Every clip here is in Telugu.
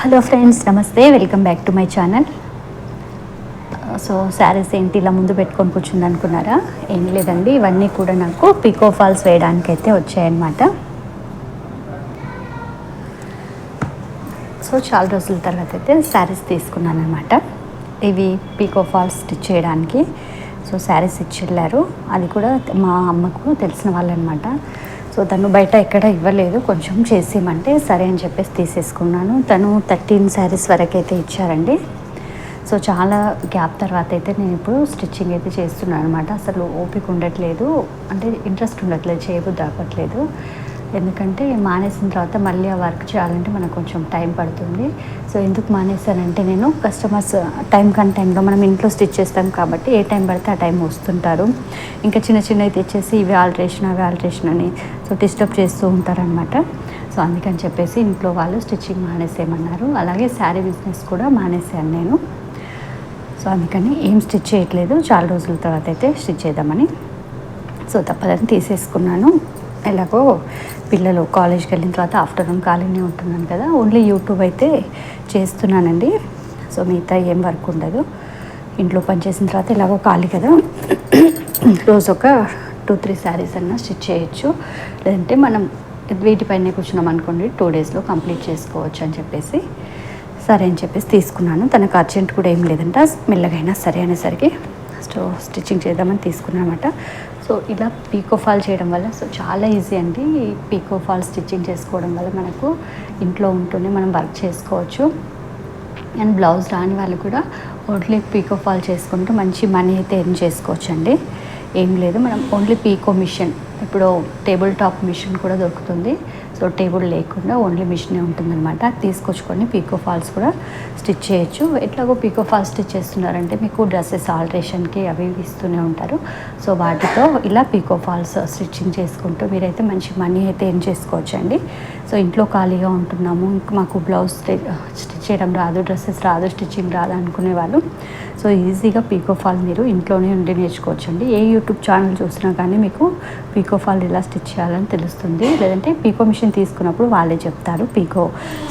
హలో ఫ్రెండ్స్ నమస్తే welcome back to my channel so saris ఏంటి ఇలా ముందు పెట్టుకొని కూర్చుంది అనుకున్నారా? ఏం లేదండి. ఇవన్నీ కూడా నాకు పికో ఫాల్స్ వేయడానికి అయితే వచ్చాయన్నమాట. సో చాలా రోజుల తర్వాత అయితే శారీస్ తీసుకున్నాను అనమాట ఇవి పీకో ఫాల్స్ స్టిచ్ చేయడానికి. సో శారీస్ ఇచ్చి వెళ్ళారు అది కూడా మా అమ్మకు తెలిసిన వాళ్ళు అనమాట సో తను బయట ఎక్కడ ఇవ్వలేదు. కొంచెం చేసేయమంటే సరే అని చెప్పేసి తీసేసుకున్నాను. తను థర్టీన్ శారీస్ వరకు అయితే ఇచ్చారండి. సో చాలా గ్యాప్ తర్వాత అయితే నేను ఇప్పుడు స్టిచ్చింగ్ అయితే చేస్తున్నాను అనమాట అసలు ఓపిక ఉండట్లేదు. అంటే ఇంట్రెస్ట్ ఉండట్లేదు చేయబుద్ధి అవ్వట్లేదు. ఎందుకంటే మానేసిన తర్వాత మళ్ళీ ఆ వర్క్ చేయాలంటే మనకు కొంచెం టైం పడుతుంది. సో ఎందుకు మానేశానంటే నేను కస్టమర్స్ టైం కన్ టైంలో మనం ఇంట్లో స్టిచ్ చేస్తాం కాబట్టి ఏ టైం పడితే ఆ టైం వస్తుంటారు ఇంకా చిన్న చిన్నవి తెచ్చేసి ఇవి ఆల్ట్రేషన్ అవి ఆల్ట్రేషన్ అని సో డిస్టర్బ్ చేస్తూ ఉంటారనమాట సో అందుకని చెప్పేసి ఇంట్లో వాళ్ళు స్టిచ్చింగ్ మానేసేయమన్నారు. అలాగే శారీ బిజినెస్ కూడా మానేసాను నేను. సో అందుకని ఏం స్టిచ్ చేయట్లేదు. చాలా రోజుల తర్వాత అయితే స్టిచ్ చేద్దామని. సో తప్పదని తీసేసుకున్నాను. ఎలాగో పిల్లలు కాలేజ్కి వెళ్ళిన తర్వాత ఆఫ్టర్నూన్ ఖాళీనే ఉంటున్నాను కదా ఓన్లీ యూట్యూబ్ అయితే చేస్తున్నానండి. సో మిగతా ఏం వర్క్ ఉండదు. ఇంట్లో పని చేసిన తర్వాత ఎలాగో ఖాళీ కదా రోజు ఒక టూ త్రీ శారీస్ అన్నా స్టిచ్ చేయొచ్చు. లేదంటే మనం వీటిపైనే కూర్చున్నాం అనుకోండి టూ డేస్లో కంప్లీట్ చేసుకోవచ్చు అని చెప్పేసి. సరే అని చెప్పేసి తీసుకున్నాను. తనకు అర్జెంట్ కూడా ఏం లేదంట మెల్లగైనా సరే అనేసరికి సో స్టిచ్చింగ్ చేద్దామని తీసుకున్నానమాట. సో ఇలా పీకో ఫాల్ చేయడం వల్ల సో చాలా ఈజీ అండి పీకో ఫాల్ స్టిచ్చింగ్ చేసుకోవడం వల్ల మనకు ఇంట్లో ఉంటూనే మనం వర్క్ చేసుకోవచ్చు. అండ్ బ్లౌజ్ రాని వాళ్ళు కూడా ఓన్లీ పీకో ఫాల్ చేసుకుంటూ మంచి మనీ అయితే ఎర్న్ చేసుకోవచ్చు అండి ఏం లేదు మనం ఓన్లీ పీకో మిషన్ ఇప్పుడు టేబుల్ టాప్ మిషన్ కూడా దొరుకుతుంది. సో టేబుల్ లేకుండా ఓన్లీ మిషనే ఉంటుందన్నమాట. అది తీసుకొచ్చుకొని పీకో ఫాల్స్ కూడా స్టిచ్ చేయొచ్చు. ఎట్లాగో పీకో ఫాల్స్ స్టిచ్ చేస్తున్నారంటే మీకు డ్రెస్సెస్ ఆల్ట్రేషన్కి అవి ఇస్తూనే ఉంటారు. సో వాటితో ఇలా పీకో ఫాల్స్ స్టిచ్చింగ్ చేసుకుంటూ మీరైతే మంచి మనీ అయితే ఏం చేసుకోవచ్చు అండి సో ఇంట్లో ఖాళీగా ఉంటున్నాము. ఇంక మాకు బ్లౌజ్ స్టిచ్ చేయడం రాదు డ్రెస్సెస్ రాదు స్టిచ్చింగ్ రాదు అనుకునే వాళ్ళు. సో ఈజీగా పీకో ఫాల్ మీరు ఇంట్లోనే ఉండి నేర్చుకోవచ్చండి. ఏ యూట్యూబ్ ఛానల్ చూసినా కానీ మీకు పీకో ఫాల్ ఎలా స్టిచ్ చేయాలని తెలుస్తుంది. లేదంటే పీకో మిషన్ తీసుకున్నప్పుడు వాళ్ళే చెప్తారు పీకో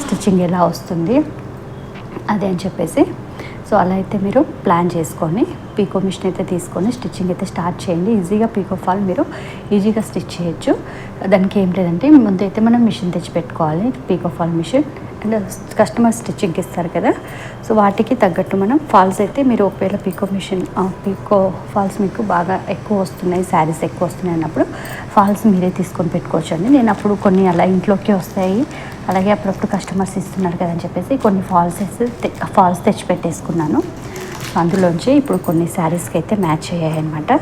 స్టిచ్చింగ్ ఎలా వస్తుంది అదే అని చెప్పేసి. సో అలా అయితే మీరు ప్లాన్ చేసుకొని పీకో మిషన్ అయితే తీసుకొని స్టిచ్చింగ్ అయితే స్టార్ట్ చేయండి. ఈజీగా పీకో ఫాల్ మీరు ఈజీగా స్టిచ్ చేయొచ్చు. దానికి ఏం లేదంటే ముందు అయితే మనం మిషన్ తెచ్చి పెట్టుకోవాలి. Picot fall machine and customer స్టిచ్చింగ్కి ఇస్తారు కదా. సో వాటికి తగ్గట్టు మనం ఫాల్స్ అయితే మీరు ఒకవేళ పీకో మిషన్ పీకో ఫాల్స్ మీకు బాగా ఎక్కువ వస్తున్నాయి శారీస్ ఎక్కువ వస్తున్నాయి అన్నప్పుడు ఫాల్స్ మీరే తీసుకొని పెట్టుకోవచ్చు అండి. నేను అప్పుడు కొన్ని అలా ఇంట్లోకి వస్తాయి. అలాగే అప్పుడప్పుడు కస్టమర్స్ ఇస్తున్నారు కదని చెప్పేసి కొన్ని ఫాల్స్ ఫాల్స్ తెచ్చి పెట్టేసుకున్నాను. అందులోంచి ఇప్పుడు కొన్ని శారీస్కి అయితే మ్యాచ్ అయ్యాయి అనమాట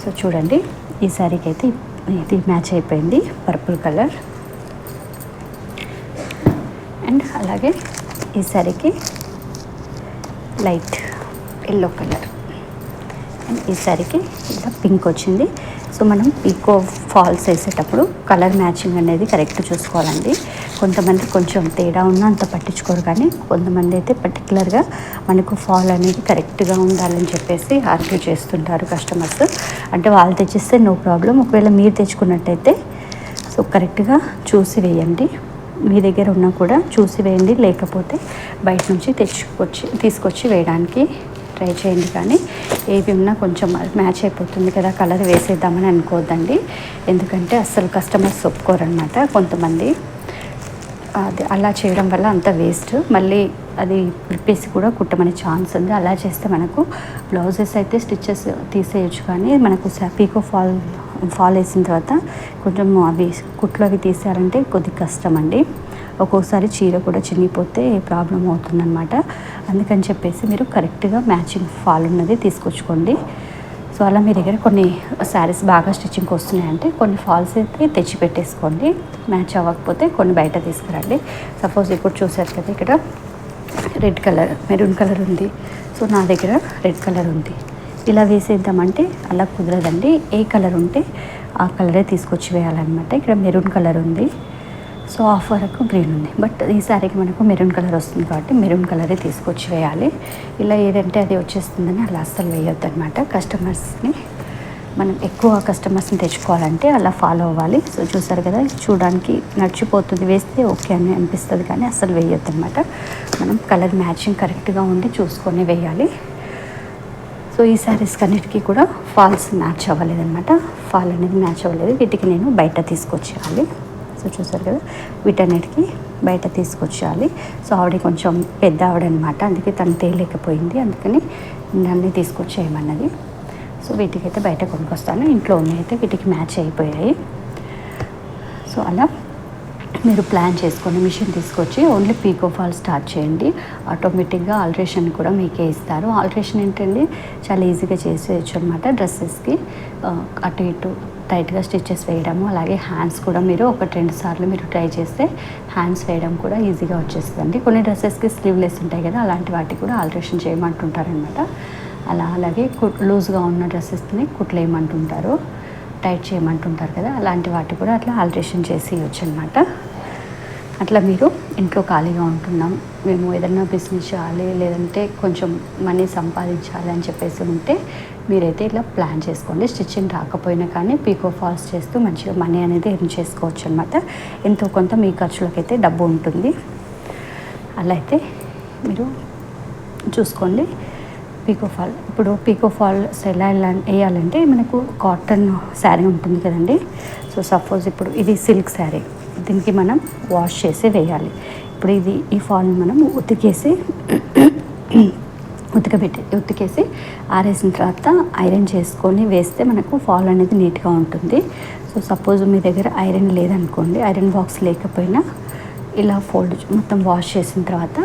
సో చూడండి ఈ శారీకి అయితే ఇది మ్యాచ్ అయిపోయింది పర్పుల్ కలర్. అండ్ అలాగే ఈ శారీకి లైట్ ఎల్లో కలర్. అండ్ ఈ శారీకి ఇలా పింక్ వచ్చింది. సో మనం పీకో ఫాల్స్ వేసేటప్పుడు కలర్ మ్యాచింగ్ అనేది కరెక్ట్ చూసుకోవాలండి. కొంతమంది కొంచెం తేడా ఉన్నా అంత పట్టించుకోరు కానీ కొంతమంది అయితే పర్టికులర్గా మనకు ఫాల్ అనేది కరెక్ట్గా ఉండాలని చెప్పేసి ఆర్గ్యూ చేస్తుంటారు కస్టమర్స్ అంటే వాళ్ళు తెచ్చిస్తే నో ప్రాబ్లం ఒకవేళ మీరు తెచ్చుకున్నట్టయితే సో కరెక్ట్గా చూసి వేయండి. మీ దగ్గర ఉన్నా కూడా చూసి వేయండి. లేకపోతే బయట నుంచి తెచ్చుకొచ్చి తీసుకొచ్చి వేయడానికి ట్రై చేయండి. కానీ ఏవి ఉన్నా కొంచెం మ్యాచ్ అయిపోతుంది కదా కలర్ వేసేద్దామని అనుకోవద్దండి. ఎందుకంటే అస్సలు కస్టమర్స్ ఒప్పుకోరనమాట కొంతమంది అది అలా చేయడం వల్ల అంత వేస్ట్. మళ్ళీ అది విప్పేసి కూడా కుట్టమనే ఛాన్స్ ఉంది. అలా చేస్తే మనకు బ్లౌజెస్ అయితే స్టిచ్చెస్ తీసేయచ్చు కానీ మనకు పీకో ఫాల్ ఫాల్ వేసిన తర్వాత కొంచెం అవి కుట్లు అవి తీసేయాలంటే కొద్ది కష్టం అండి ఒక్కోసారి చీర కూడా చినిగిపోతే ప్రాబ్లం అవుతుందన్నమాట. అందుకని చెప్పేసి మీరు కరెక్ట్గా మ్యాచింగ్ ఫాల్ ఉన్నది తీసుకొచ్చుకోండి. సో అలా మీ దగ్గర కొన్ని శారీస్ బాగా స్టిచ్చింగ్కి వస్తున్నాయంటే కొన్ని ఫాల్స్ అయితే తెచ్చి పెట్టేసుకోండి మ్యాచ్ అవ్వకపోతే కొన్ని బయట తీసుకురండి. సపోజ్ ఇప్పుడు చూసారు కదా ఇక్కడ రెడ్ కలర్ మెరూన్ కలర్ ఉంది. సో నా దగ్గర రెడ్ కలర్ ఉంది. ఇలా వేసేద్దామంటే అలా కుదరదండి. ఏ కలర్ ఉంటే ఆ కలరే తీసుకొచ్చి వేయాలన్నమాట. ఇక్కడ మెరూన్ కలర్ ఉంది. సో ఆఫ్ వరకు గ్రీన్ ఉంది. బట్ ఈ శారీకి మనకు మెరూన్ కలర్ వస్తుంది కాబట్టి మెరూన్ కలరే తీసుకొచ్చి వేయాలి. ఇలా ఏదంటే అది వచ్చేస్తుందని అలా అస్సలు వేయొద్దు అనమాట కస్టమర్స్ని మనం ఎక్కువ కస్టమర్స్ని తెచ్చుకోవాలంటే అలా ఫాలో అవ్వాలి. సో చూసారు కదా చూడడానికి నడిచిపోతుంది. వేస్తే ఓకే అని అనిపిస్తుంది కానీ అసలు వేయొద్దు అనమాట మనం కలర్ మ్యాచింగ్ కరెక్ట్గా ఉండి చూసుకొని వేయాలి. సో ఈ శారీస్ అన్నిటికీ కూడా ఫాల్స్ మ్యాచ్ అవ్వలేదు అనమాట ఫాల్ అనేది మ్యాచ్ అవ్వలేదు. వీటికి నేను బయట తీసుకొచ్చేయాలి. సో చూసారు కదా వీటన్నిటికీ బయట తీసుకొచ్చేయాలి సో ఆవిడ కొంచెం పెద్ద ఆవిడ అనమాట అందుకే తను తేలేకపోయింది. అందుకని నన్ను తీసుకొచ్చేయమన్నది. సో వీటికైతే బయట కొనుక్కొస్తాను. ఇంట్లో అయితే వీటికి మ్యాచ్ అయిపోయాయి. సో అలా మీరు ప్లాన్ చేసుకొని మిషన్ తీసుకొచ్చి ఓన్లీ పీకో ఫాల్ స్టార్ట్ చేయండి. ఆటోమేటిక్గా ఆల్ట్రేషన్ కూడా మీకే ఇస్తారు. ఆల్ట్రేషన్ ఏంటండి? చాలా ఈజీగా చేసేయచ్చు అనమాట డ్రెస్సెస్కి. అటు ఇటు టైట్గా స్టిచెస్ వేయడము అలాగే హ్యాండ్స్ కూడా మీరు ఒకటి రెండు సార్లు మీరు ట్రై చేస్తే హ్యాండ్స్ వేయడం కూడా ఈజీగా వచ్చేస్తుందండి. కొన్ని డ్రెస్సెస్కి స్లీవ్లెస్ ఉంటాయి కదా అలాంటి వాటికి కూడా ఆల్ట్రేషన్ చేయమంటుంటారనమాట అలా అలాగే కుట్ లూజ్గా ఉన్న డ్రెస్సెస్ని కుట్లేయమంటుంటారు. టైట్ చేయమంటుంటారు కదా అలాంటి వాటి కూడా అట్లా ఆల్ట్రేషన్ చేసి ఇవ్వచ్చు అనమాట అట్లా మీరు ఇంట్లో ఖాళీగా ఉంటున్నాం. మేము ఏదైనా బిజినెస్ చేయాలి లేదంటే కొంచెం మనీ సంపాదించాలి అని చెప్పేసి ఉంటే మీరైతే ఇట్లా ప్లాన్ చేసుకోండి. స్టిచ్చింగ్ రాకపోయినా కానీ పీకో ఫాల్స్ చేస్తూ మంచిగా మనీ అనేది ఎర్న్ చేసుకోవచ్చు అనమాట ఎంతో కొంత మీ ఖర్చులకైతే డబ్బు ఉంటుంది. అలా అయితే మీరు చూసుకోండి. పీకో ఫాల్ ఇప్పుడు పీకో ఫాల్స్ ఎలా ఎలా వేయాలంటే మనకు కాటన్ శారీ ఉంటుంది కదండి. సో సపోజ్ ఇప్పుడు ఇది సిల్క్ శారీ దీనికి మనం వాష్ చేసి వేయాలి. ఇప్పుడు ఇది ఈ ఫాల్ని మనం ఉతికేసి ఉతికబెట్టి ఉతికేసి ఆరేసిన తర్వాత ఐరన్ చేసుకొని వేస్తే మనకు ఫాల్ అనేది నీట్గా ఉంటుంది. సో సపోజ్ మీ దగ్గర ఐరన్ లేదనుకోండి ఐరన్ బాక్స్ లేకపోయినా ఇలా ఫోల్డ్ మొత్తం వాష్ చేసిన తర్వాత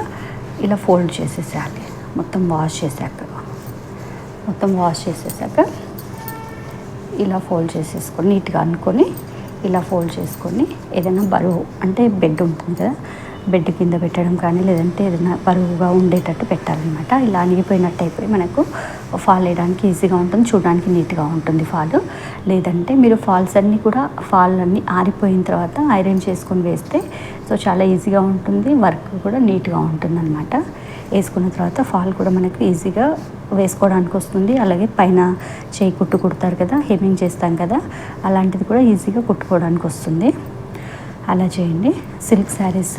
ఇలా ఫోల్డ్ చేసేసేయాలి. మొత్తం వాష్ చేశాక మొత్తం వాష్ చేసేసాక ఇలా ఫోల్డ్ చేసేసుకొని నీట్గా అనుకొని ఇలా ఫోల్డ్ చేసుకొని ఏదైనా బరువు అంటే బెడ్ ఉంటుంది కదా బెడ్ కింద పెట్టడం కానీ లేదంటే ఏదైనా బరువుగా ఉండేటట్టు పెట్టాలన్నమాట. ఇలా అనిగిపోయినట్టు అయిపోయి మనకు ఫాల్ వేయడానికి ఈజీగా ఉంటుంది చూడడానికి నీట్గా ఉంటుంది ఫాల్ లేదంటే మీరు ఫాల్స్ అన్నీ కూడా ఫాల్ అన్నీ ఆరిపోయిన తర్వాత ఐరన్ చేసుకొని వేస్తే సో చాలా ఈజీగా ఉంటుంది వర్క్ కూడా నీట్గా ఉంటుంది అనమాట వేసుకున్న తర్వాత ఫాల్ కూడా మనకు ఈజీగా వేసుకోవడానికి వస్తుంది. అలాగే పైన చేయి కుట్టు కుడతారు కదా హెమ్మింగ్ చేస్తాం కదా అలాంటిది కూడా ఈజీగా కుట్టుకోవడానికి వస్తుంది. అలా చేయండి. Silk saris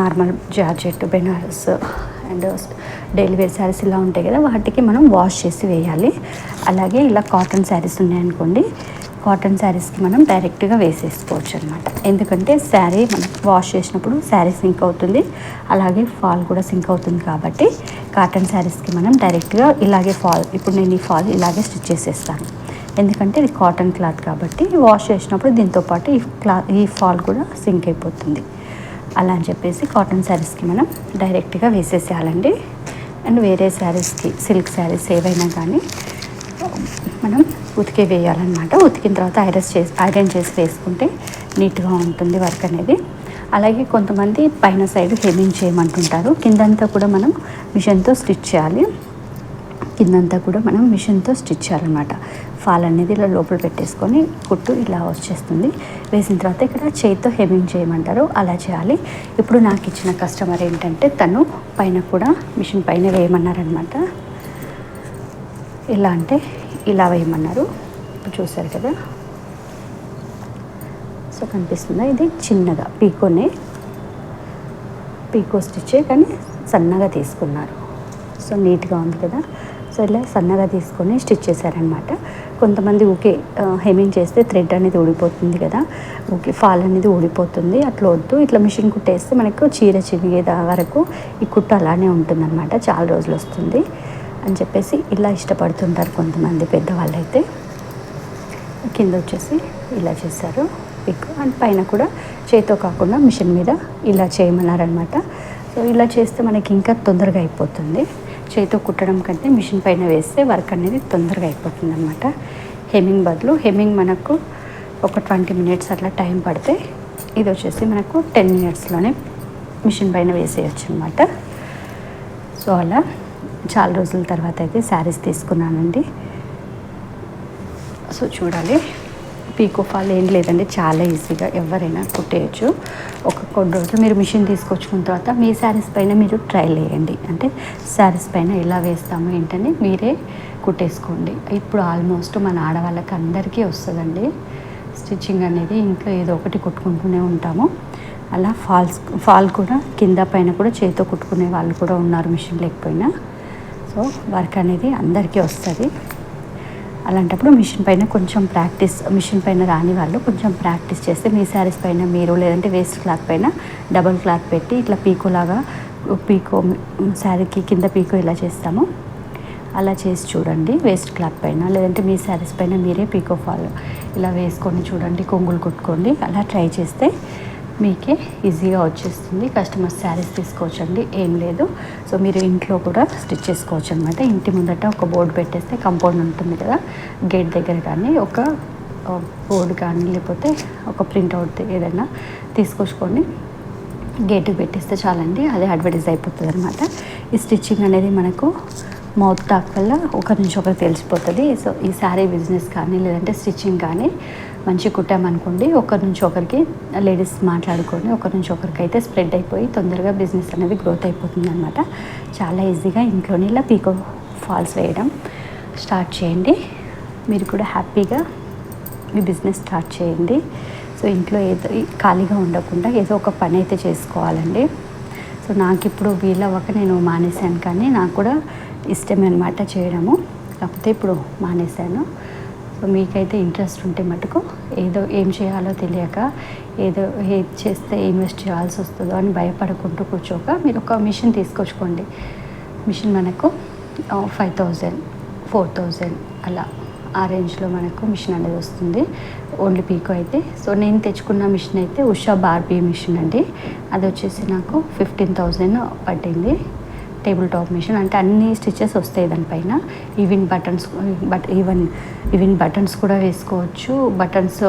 normal georgette Benaras and daily wear saris ఇలా ఉంటాయి కదా వాటికి మనం వాష్ చేసి వేయాలి. అలాగే ఇలా కాటన్ శారీస్ ఉన్నాయనుకోండి కాటన్ శారీస్కి మనం డైరెక్ట్గా వేసేసుకోవచ్చు అనమాట ఎందుకంటే శారీ మనం వాష్ చేసినప్పుడు శారీ సింక్ అవుతుంది అలాగే ఫాల్ కూడా సింక్ అవుతుంది కాబట్టి కాటన్ శారీస్కి మనం డైరెక్ట్గా ఇలాగే ఫాల్ ఇప్పుడు నేను ఈ ఫాల్ ఇలాగే స్టిచ్ చేసేస్తాను. ఎందుకంటే ఇది కాటన్ క్లాత్ కాబట్టి వాష్ చేసినప్పుడు దీంతో పాటు ఈ క్లాత్ ఈ ఫాల్ కూడా సింక్ అయిపోతుంది. అలా అని చెప్పేసి కాటన్ శారీస్కి మనం డైరెక్ట్గా వేసేసేయాలండి. అండ్ వేరే శారీస్కి సిల్క్ శారీస్ ఏవైనా కానీ మనం ఉతికి వేయాలన్నమాట. ఉతికిన తర్వాత ఐరన్ చేసి ఐరన్ చేసి వేసుకుంటే నీట్గా ఉంటుంది వర్క్ అనేది. అలాగే కొంతమంది పైన సైడ్ హెమింగ్ చేయమంటుంటారు. కిందంతా కూడా మనం మిషన్తో స్టిచ్ చేయాలి. కిందంతా కూడా మనం మిషన్తో స్టిచ్ చేయాలన్నమాట. ఫాల్ అనేది ఇలా లోపల పెట్టేసుకొని కుట్టు ఇలా వచ్చేస్తుంది వేసిన తర్వాత ఇక్కడ చేతితో హెమింగ్ చేయమంటారు. అలా చేయాలి. ఇప్పుడు నాకు ఇచ్చిన కస్టమర్ ఏంటంటే తను పైన కూడా మిషన్ పైన వేయమన్నారనమాట ఎలా అంటే ఇలా వేయమన్నారు. ఇప్పుడు చూసారు కదా? సో కనిపిస్తుందా? ఇది చిన్నగా పీకోనే. పీకో స్టిచ్చే కానీ సన్నగా తీసుకున్నారు. సో నీట్గా ఉంది కదా? సో ఇలా సన్నగా తీసుకొని స్టిచ్ చేశారనమాట కొంతమంది ఊకే హెమింగ్ చేస్తే థ్రెడ్ అనేది ఊడిపోతుంది కదా? ఊకే ఫాల్ అనేది ఊడిపోతుంది. అట్లా వద్దు. ఇట్లా మిషన్ కుట్టేస్తే మనకు చీర చిరిగేదా వరకు ఈ కుట్టు అలానే ఉంటుందన్నమాట. చాలా రోజులు వస్తుంది. అని చెప్పేసి ఇలా ఇష్టపడుతుంటారు కొంతమంది పెద్దవాళ్ళు అయితే కింద వచ్చేసి ఇలా చేశారు. పిక్ అండ్ పైన కూడా చేతితో కాకుండా మిషన్ మీద ఇలా చేయమన్నారనమాట సో ఇలా చేస్తే మనకి ఇంకా తొందరగా అయిపోతుంది. చేతితో కుట్టడం కంటే మిషన్ పైన వేస్తే వర్క్ అనేది తొందరగా అయిపోతుంది అనమాట హెమ్మింగ్ బదులు హెమ్మింగ్ మనకు ఒక ట్వంటీ మినిట్స్ అట్లా టైం పడితే ఇది వచ్చేసి మనకు టెన్ మినిట్స్లోనే మిషన్ పైన వేసేయచ్చు అనమాట సో అలా చాలా రోజుల తర్వాత అయితే శారీస్ తీసుకున్నానండి. సో చూడాలి. పీకో ఫాల్ ఏం లేదండి. చాలా ఈజీగా ఎవరైనా కుట్టేయచ్చు. ఒక కొన్ని రోజులు మీరు మిషన్ తీసుకొచ్చుకున్న తర్వాత మీ శారీస్ పైన మీరు ట్రయల్ వేయండి అంటే శారీస్ పైన ఎలా వేస్తాము ఏంటని మీరే కుట్టేసుకోండి. ఇప్పుడు ఆల్మోస్ట్ మన ఆడవాళ్ళకి అందరికీ వస్తుందండి. స్టిచ్చింగ్ అనేది ఇంట్లో ఏదో ఒకటి కుట్టుకుంటూనే ఉంటాము. అలా ఫాల్స్ ఫాల్ కూడా కింద పైన కూడా చేతితో కుట్టుకునే వాళ్ళు కూడా ఉన్నారు మిషన్ లేకపోయినా. సో వర్క్ అనేది అందరికీ వస్తుంది. అలాంటప్పుడు మిషన్ పైన కొంచెం ప్రాక్టీస్ మిషన్ పైన రాని వాళ్ళు కొంచెం ప్రాక్టీస్ చేస్తే మీ శారీస్ పైన మీరు లేదంటే వేస్ట్ క్లాత్ పైన డబల్ క్లాత్ పెట్టి ఇట్లా పీకోలాగా పీకో శారీకి కింద పీకో ఇలా చేస్తాము. అలా చేసి చూడండి వేస్ట్ క్లాత్ పైన లేదంటే మీ శారీస్ పైన మీరే పీకో ఫాల్ ఇలా వేసుకొని చూడండి కొంగులు కుట్టుకోండి అలా ట్రై చేస్తే మీకే ఈజీగా వచ్చేస్తుంది. కస్టమర్స్ శారీస్ తీసుకోవచ్చండి. ఏం లేదు. సో మీరు ఇంట్లో కూడా స్టిచ్ చేసుకోవచ్చు అనమాట ఇంటి ముందట ఒక బోర్డు పెట్టేస్తే కంపౌండ్ ఉంటుంది కదా. గేట్ దగ్గర కానీ ఒక బోర్డు కానీ లేకపోతే ఒక ప్రింట్అవుట్ ఏదైనా తీసుకొచ్చుకొని గేటుకి పెట్టేస్తే చాలండి. అదే అడ్వర్టైజ్ అయిపోతుంది అనమాట ఈ స్టిచ్చింగ్ అనేది మనకు మౌత్ టాక్ వల్ల ఒకరి నుంచి ఒకరికి తెలిసిపోతుంది. సో ఈ శారీ బిజినెస్ కానీ లేదంటే స్టిచ్చింగ్ కానీ మంచి కుట్టామనుకోండి ఒకరి నుంచి ఒకరికి లేడీస్ మాట్లాడుకొని ఒకరి నుంచి ఒకరికి అయితే స్ప్రెడ్ అయిపోయి తొందరగా బిజినెస్ అనేది గ్రోత్ అయిపోతుంది అనమాట చాలా ఈజీగా ఇంట్లోనే ఇలా పీకో ఫాల్స్ వేయడం స్టార్ట్ చేయండి. మీరు కూడా హ్యాపీగా మీ బిజినెస్ స్టార్ట్ చేయండి. సో ఇంట్లో ఏదో ఖాళీగా ఉండకుండా ఏదో ఒక పని అయితే చేసుకోవాలండి. సో నాకు ఇప్పుడు వీలవ్వక నేను మానేశాను కానీ నాకు కూడా ఇష్టమే అనమాట చేయడము. కాకపోతే ఇప్పుడు మానేశాను. సో మీకైతే ఇంట్రెస్ట్ ఉంటే మటుకు ఏదో ఏం చేయాలో తెలియక ఏదో ఏది చేస్తే ఇన్వెస్ట్ చేయాల్సి వస్తుందో అని భయపడకుంటూ కూర్చోక మీరు ఒక మిషన్ తీసుకొచ్చుకోండి. మిషన్ మనకు ఫైవ్ థౌజండ్ ఫోర్ థౌజండ్ అలా ఆ రేంజ్లో మనకు మిషన్ అనేది వస్తుంది. ఓన్లీ పీకో అయితే. సో నేను తెచ్చుకున్న మిషన్ అయితే ఉషా బార్బీ మిషన్ అండి. అది వచ్చేసి నాకు ఫిఫ్టీన్ థౌజండ్ పట్టింది. టేబుల్ టాప్ మిషన్ అంటే అన్ని స్టిచెస్ వస్తాయి దానిపైన even buttons but even even buttons కూడా వేసుకోవచ్చు. బటన్స్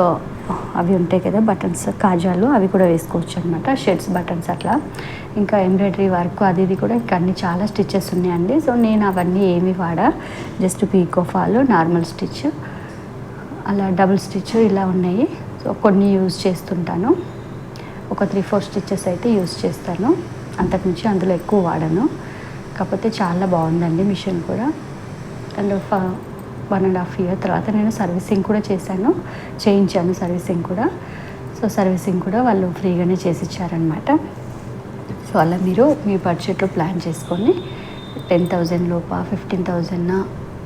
అవి ఉంటాయి కదా బటన్స్ కాజాలు అవి కూడా వేసుకోవచ్చు అనమాట షర్ట్స్ బటన్స్ అట్లా. ఇంకా ఎంబ్రాయిడరీ వర్క్ అది ఇది కూడా ఇంకా అన్ని చాలా స్టిచెస్ ఉన్నాయండి. సో నేను అవన్నీ ఏమి వాడా. Just picot fall normal stitch అలా డబుల్ స్టిచ్ ఇలా ఉన్నాయి. సో కొన్ని యూజ్ చేస్తుంటాను. ఒక త్రీ ఫోర్ స్టిచెస్ అయితే యూజ్ చేస్తాను. అంతకుమించి అందులో ఎక్కువ వాడను. కాకపోతే చాలా బాగుందండి మిషన్ కూడా. And one and half year తర్వాత నేను సర్వీసింగ్ కూడా చేశాను. చేయించాను సర్వీసింగ్ కూడా. సో సర్వీసింగ్ కూడా వాళ్ళు ఫ్రీగానే చేసి ఇచ్చారనమాట సో అలా మీరు మీ బడ్జెట్లో ప్లాన్ చేసుకొని టెన్ థౌజండ్ లోప ఫిఫ్టీన్ థౌజండ్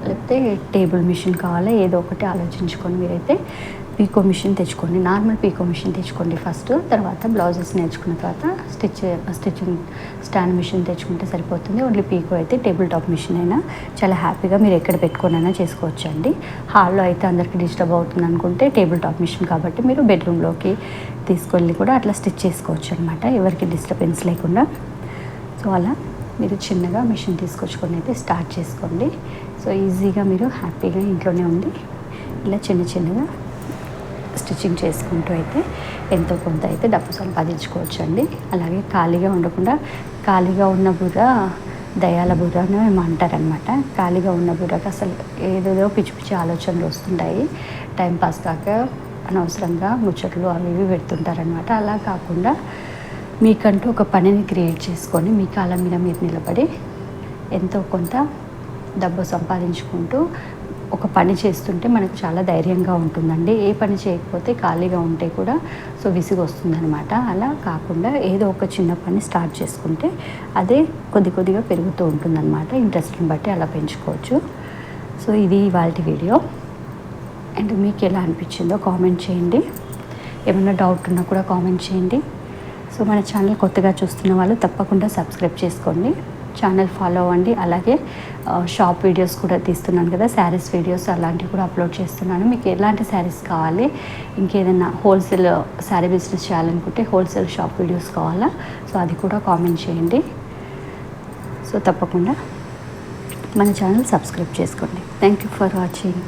లేకపోతే టేబుల్ మిషన్ కావాలా ఏదో ఒకటి ఆలోచించుకొని మీరైతే పీకో మిషన్ తెచ్చుకోండి. నార్మల్ పీకో మిషన్ తెచ్చుకోండి ఫస్ట్ తర్వాత బ్లౌజెస్ నేర్చుకున్న తర్వాత స్టిచ్ స్టిచ్చింగ్ స్టాండ్ మిషన్ తెచ్చుకుంటే సరిపోతుంది. ఓన్లీ పీకో అయితే టేబుల్ టాప్ మిషన్ అయినా చాలా హ్యాపీగా మీరు ఎక్కడ పెట్టుకోనైనా చేసుకోవచ్చు అండి హాల్లో అయితే అందరికీ డిస్టర్బ్ అవుతుంది అనుకుంటే టేబుల్ టాప్ మిషన్ కాబట్టి మీరు బెడ్రూమ్లోకి తీసుకెళ్ళి కూడా అట్లా స్టిచ్ చేసుకోవచ్చు అనమాట ఎవరికి డిస్టర్బెన్స్ లేకుండా. సో అలా మీరు చిన్నగా మిషన్ తీసుకొచ్చుకొని అయితే స్టార్ట్ చేసుకోండి. సో ఈజీగా మీరు హ్యాపీగా ఇంట్లోనే ఉండి ఇలా చిన్న చిన్నగా స్టిచ్చింగ్ చేసుకుంటూ అయితే ఎంతో కొంత అయితే డబ్బు సంపాదించుకోవచ్చు అండి అలాగే ఖాళీగా ఉండకుండా ఖాళీగా ఉన్న బుర్ర దయాల బుర్ర అని మేము అంటారనమాట ఖాళీగా ఉన్న బుర్రకు అసలు ఏదేదో పిచ్చి పిచ్చి ఆలోచనలు వస్తుంటాయి. టైంపాస్ కాక అనవసరంగా ముచ్చట్లు అవి ఇవి పెడుతుంటారనమాట అలా కాకుండా మీకంటూ ఒక పనిని క్రియేట్ చేసుకొని మీ కాలం మీద మీరు నిలబడి ఎంతో కొంత డబ్బు సంపాదించుకుంటూ ఒక పని చేస్తుంటే మనకు చాలా ధైర్యంగా ఉంటుందండి. ఏ పని చేయకపోతే ఖాళీగా ఉంటే కూడా సో విసిగి వస్తుందనమాట అలా కాకుండా ఏదో ఒక చిన్న పని స్టార్ట్ చేసుకుంటే అదే కొద్ది కొద్దిగా పెరుగుతూ ఉంటుందన్నమాట. ఇంట్రెస్ట్ని బట్టి అలా పెంచుకోవచ్చు. సో ఇది ఇవాళ వీడియో. అండ్ మీకు ఎలా అనిపించిందో కామెంట్ చేయండి. ఏమైనా డౌట్ ఉన్నా కూడా కామెంట్ చేయండి. సో మన ఛానల్ కొత్తగా చూస్తున్న వాళ్ళు తప్పకుండా సబ్స్క్రైబ్ చేసుకోండి. ఛానల్ ఫాలో అవ్వండి. అలాగే షాప్ వీడియోస్ కూడా తీస్తున్నాను కదా శారీస్ వీడియోస్ అలాంటివి కూడా అప్లోడ్ చేస్తున్నాను. మీకు ఎలాంటి శారీస్ కావాలి ఇంకేదైనా హోల్సేల్ శారీ బిజినెస్ చేయాలనుకుంటే హోల్సేల్ షాప్ వీడియోస్ కావాలా సో అది కూడా కామెంట్ చేయండి. సో తప్పకుండా మన ఛానల్ సబ్స్క్రైబ్ చేసుకోండి. Thank you for watching